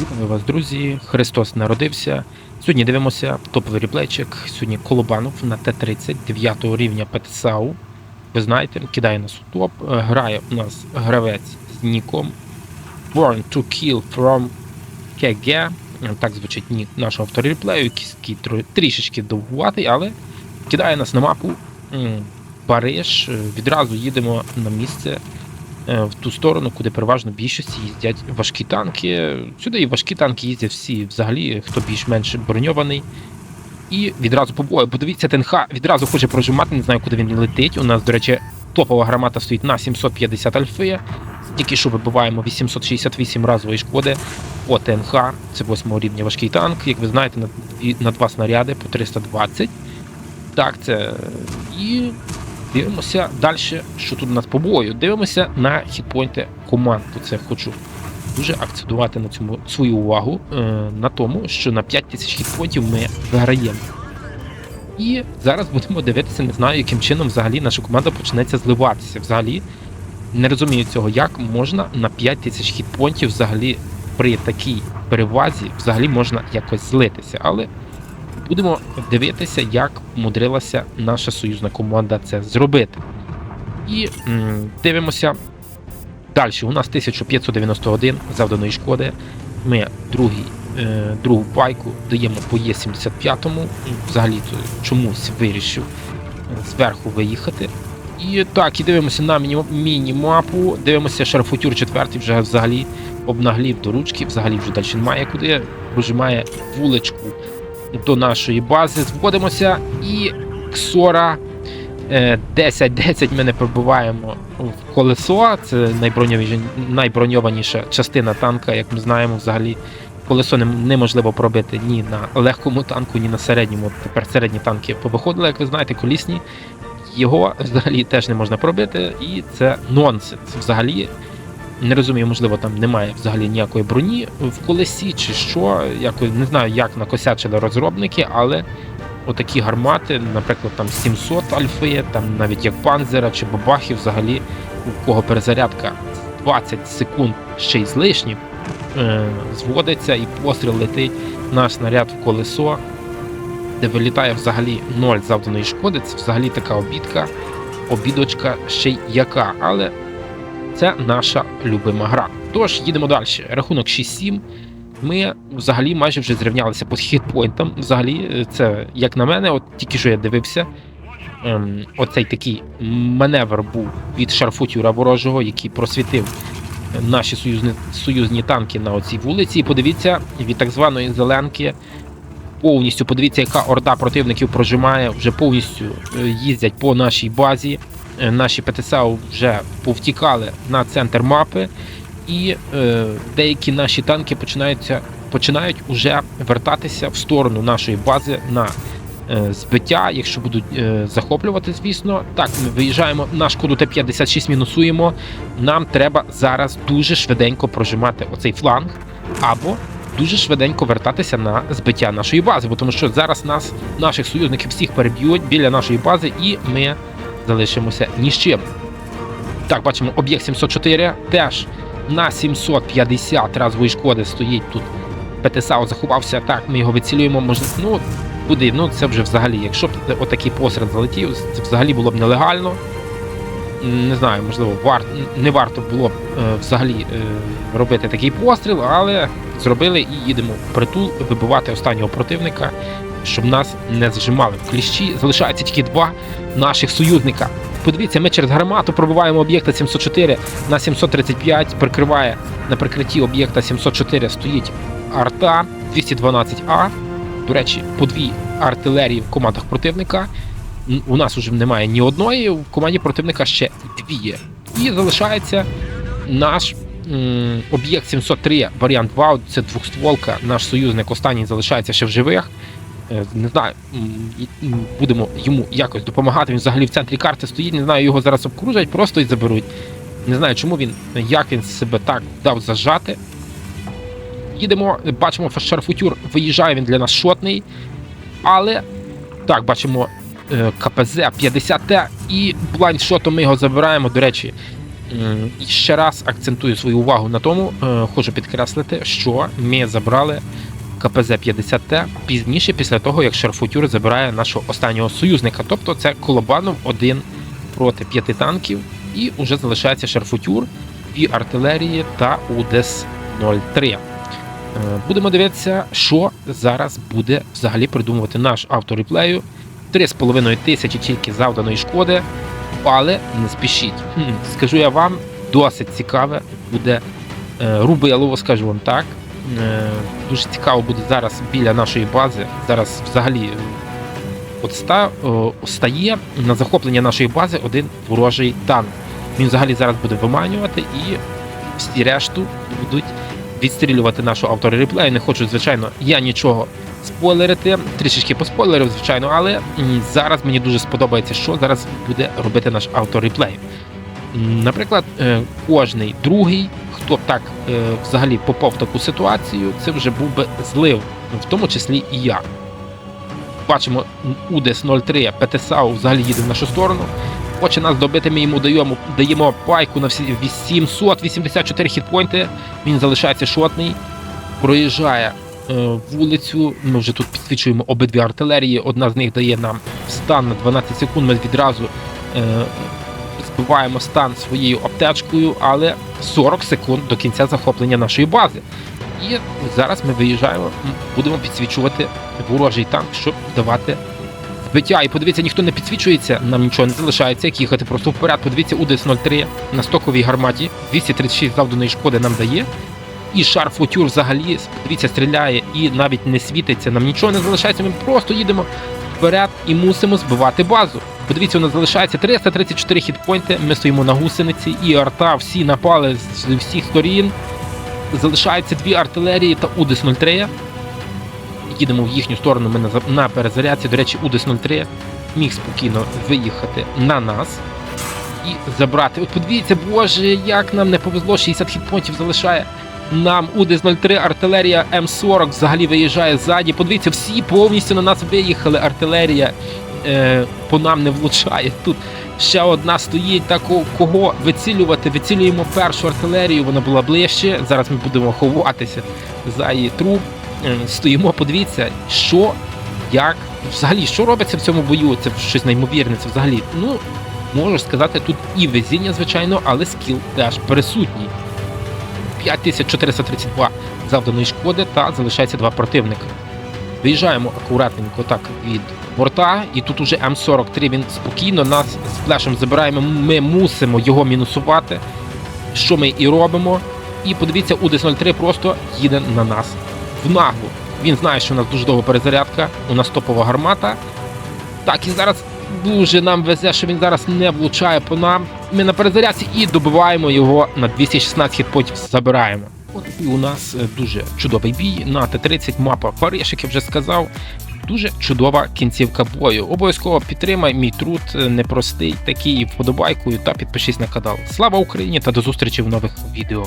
Вітаю вас, друзі! Христос народився. Сьогодні дивимося топовий реплейчик. Сьогодні Колобанов на Т-30 9 рівня ПТСАУ. Ви знаєте, кидає нас у топ. Грає у нас гравець з ніком Born to Kill from KG. Так звучить нік нашого автореплею, який трішечки довгуватий, але кидає нас на мапу Париж. Відразу їдемо на місце в ту сторону, куди переважно більшості їздять важкі танки. Сюди і важкі танки їздять всі, взагалі, хто більш-менш броньований. І відразу по бою. Подивіться, ТНХ відразу хоче прожимати, не знаю, куди він летить. У нас, до речі, топова гармата стоїть на 750 альфи. Тільки що вибиваємо 868 разової шкоди по ТНХ. Це 8 рівня важкий танк. Як ви знаєте, на, на два снаряди по 320. Так, це. І Дивимося далі, що тут у нас по бою. Дивимося на хітпойнти команд. Це хочу дуже акцентувати на цьому свою увагу е, на тому, що на 5 тисяч хітпойнтів ми виграємо. І зараз будемо дивитися, не знаю, яким чином взагалі наша команда почнеться зливатися. Взагалі не розумію цього, як можна на 5 тисяч хітпойнтів взагалі при такій перевазі взагалі можна якось злитися. Але будемо дивитися, як мудрилася наша союзна команда це зробити. І м, дивимося далі. У нас 1591 завданої шкоди. Ми другий, е, другу пайку даємо по Є75. Взагалі чомусь вирішив е, зверху виїхати. І так, і дивимося на міні- міні-мапу. Дивимося, Шарфутюр 4 вже взагалі обнаглів до ручки, взагалі вже далі немає куди. Прожимає вуличку до нашої бази. Зводимося і Ксора е, 10-10 ми не пробиваємо в колесо. Це найброньованіша частина танка, як ми знаємо, взагалі. Колесо неможливо пробити ні на легкому танку, ні на середньому. Тепер середні танки повиходили, як ви знаєте, колісні. Його взагалі теж не можна пробити, і це нонсенс. Взагалі не розумію, можливо, там немає взагалі ніякої броні в колесі чи що. Якось не знаю, як накосячили розробники, але отакі гармати, наприклад, там 700 альфи, там навіть як панзера чи бабахи, взагалі, у кого перезарядка 20 секунд ще й з лишнім, е, зводиться і постріл летить наш снаряд в колесо, де вилітає взагалі ноль завданої шкоди. Це взагалі така обідка, обідочка ще й яка. Але це наша любима гра. Тож їдемо далі. Рахунок 6-7. Ми взагалі майже вже зрівнялися по хітпойнтам. Взагалі, е, це як на мене, от тільки що я дивився. Ем, оцей такий маневр був від шарфутюра ворожого, який просвітив наші союзні, союзні танки на оцій вулиці. І подивіться, від так званої зеленки повністю подивіться, яка орда противників прожимає, вже повністю е, їздять по нашій базі. Е, Наші ПТСАУ вже повтікали на центр мапи, і е, деякі наші танки починаються, починають уже вертатися в сторону нашої бази на е, збиття, якщо будуть е, захоплювати, звісно. Так, ми виїжджаємо на шкоду Т-56, мінусуємо. Нам треба зараз дуже швиденько прожимати оцей фланг, або дуже швиденько вертатися на збиття нашої бази, бо тому що зараз нас, наших союзників, всіх переб'ють біля нашої бази, і ми залишимося ні з чим. Так, бачимо, об'єкт 704 теж на 750 разової шкоди стоїть тут. ПТСАУ заховався. Так, ми його вицілюємо. Можливо, ну куди? Ну це вже взагалі, якщо б отакий постріл залетів, це взагалі було б нелегально. Не знаю, можливо, вар... не варто було б е, взагалі е, робити такий постріл, але зробили і їдемо в притул вибивати останнього противника, щоб нас не зжимали в кліщі. Залишається тільки два наших союзника. Подивіться, ми через гармату пробиваємо об'єкта 704 на 735, прикриває на прикритті об'єкта 704 стоїть арта 212А. До речі, по дві артилерії в командах противника. У нас уже немає ні одної, в команді противника ще дві є. І залишається наш об'єкт 703 варіант ВАУ, це двохстволка, наш союзник останній залишається ще в живих. Е, Не знаю, будемо йому якось допомагати. Він взагалі в центрі карти стоїть. Не знаю, його зараз обкружать, просто і заберуть. Не знаю, чому він, як він себе так дав зажати. Їдемо, бачимо, Шарфутюр виїжджає він для нас шотний. Але так, бачимо е, КПЗ 50Т і блайндшотом ми його забираємо. До речі, ще раз акцентую свою увагу на тому, е, хочу підкреслити, що ми забрали КПЗ-50Т пізніше, після того, як Шарфутюр забирає нашого останнього союзника. Тобто це Колобанов один проти п'яти танків, і вже залишається Шарфутюр, дві артилерії та УДЕС-03. Е, Будемо дивитися, що зараз буде взагалі придумувати наш автореплею. 3,5 тисячі тільки завданої шкоди, але не спішіть. Хм, скажу я вам, досить цікаве буде е, рубилово, скажу вам так. Е, дуже цікаво буде зараз біля нашої бази. Зараз взагалі е, от о, стає на захоплення нашої бази один ворожий танк. Він взагалі зараз буде виманювати і всі решту будуть відстрілювати нашу автора. Не хочу, звичайно, я нічого спойлерити, трішечки поспойлерив, звичайно, але зараз мені дуже сподобається, що зараз буде робити наш автор. Наприклад, е, кожний другий, хто так е, взагалі попав в таку ситуацію, це вже був би злив, в тому числі і я. Бачимо, УДЕС 03 ПТСАУ взагалі їде в нашу сторону. Хоче нас добити, ми йому даємо, даємо пайку на всі 784 хітпойнти. Він залишається шотний, проїжджає е, вулицю. Ми вже тут підсвічуємо обидві артилерії. Одна з них дає нам стан на 12 секунд. Ми відразу е, збиваємо стан своєю аптечкою, але 40 секунд до кінця захоплення нашої бази. І зараз ми виїжджаємо, будемо підсвічувати ворожий танк, щоб давати збиття. І подивіться, ніхто не підсвічується, нам нічого не залишається, як їхати просто вперед. Подивіться, УДС-03 на стоковій гарматі 236 завданої шкоди нам дає. І шар футюр взагалі, подивіться, стріляє і навіть не світиться. Нам нічого не залишається. Ми просто їдемо вперед і мусимо збивати базу. Подивіться, у нас залишається 334 хітпойнти. Ми стоїмо на гусениці і арта всі напали з всіх сторін. Залишаються дві артилерії та УДС-03. Їдемо в їхню сторону. Ми на, перезарядці. До речі, УДС-03 міг спокійно виїхати на нас і забрати. От подивіться, боже, як нам не повезло, 60 хітпонтів залишає. Нам УДС-03 артилерія М40 взагалі виїжджає ззаді. Подивіться, всі повністю на нас виїхали. Артилерія е, по нам не влучає. Тут ще одна стоїть, так кого вицілювати. Вицілюємо першу артилерію, вона була ближче. Зараз ми будемо ховатися за її труп. Е, Стоїмо, подивіться, що, як, взагалі, що робиться в цьому бою. Це щось неймовірне. Це взагалі, ну, можу сказати, тут і везіння, звичайно, але скіл теж присутній. 5432 завданої шкоди та залишається два противника. Виїжджаємо акуратненько так від борта, і тут уже М43 він спокійно нас з флешем забираємо. Ми мусимо його мінусувати, що ми і робимо. І подивіться, УДС-03 просто їде на нас в наглу. Він знає, що у нас дуже довга перезарядка, у нас топова гармата. Так, і зараз дуже нам везе, що він зараз не влучає по нам. Ми на перезарядці і добиваємо його на 216 хітпотів, забираємо. І у нас е, дуже чудовий бій на Т-30 мапа Париж, як я вже сказав. Дуже чудова кінцівка бою. Обов'язково підтримай мій труд е, непростий, такий вподобайкою та підпишись на канал. Слава Україні та до зустрічі в нових відео.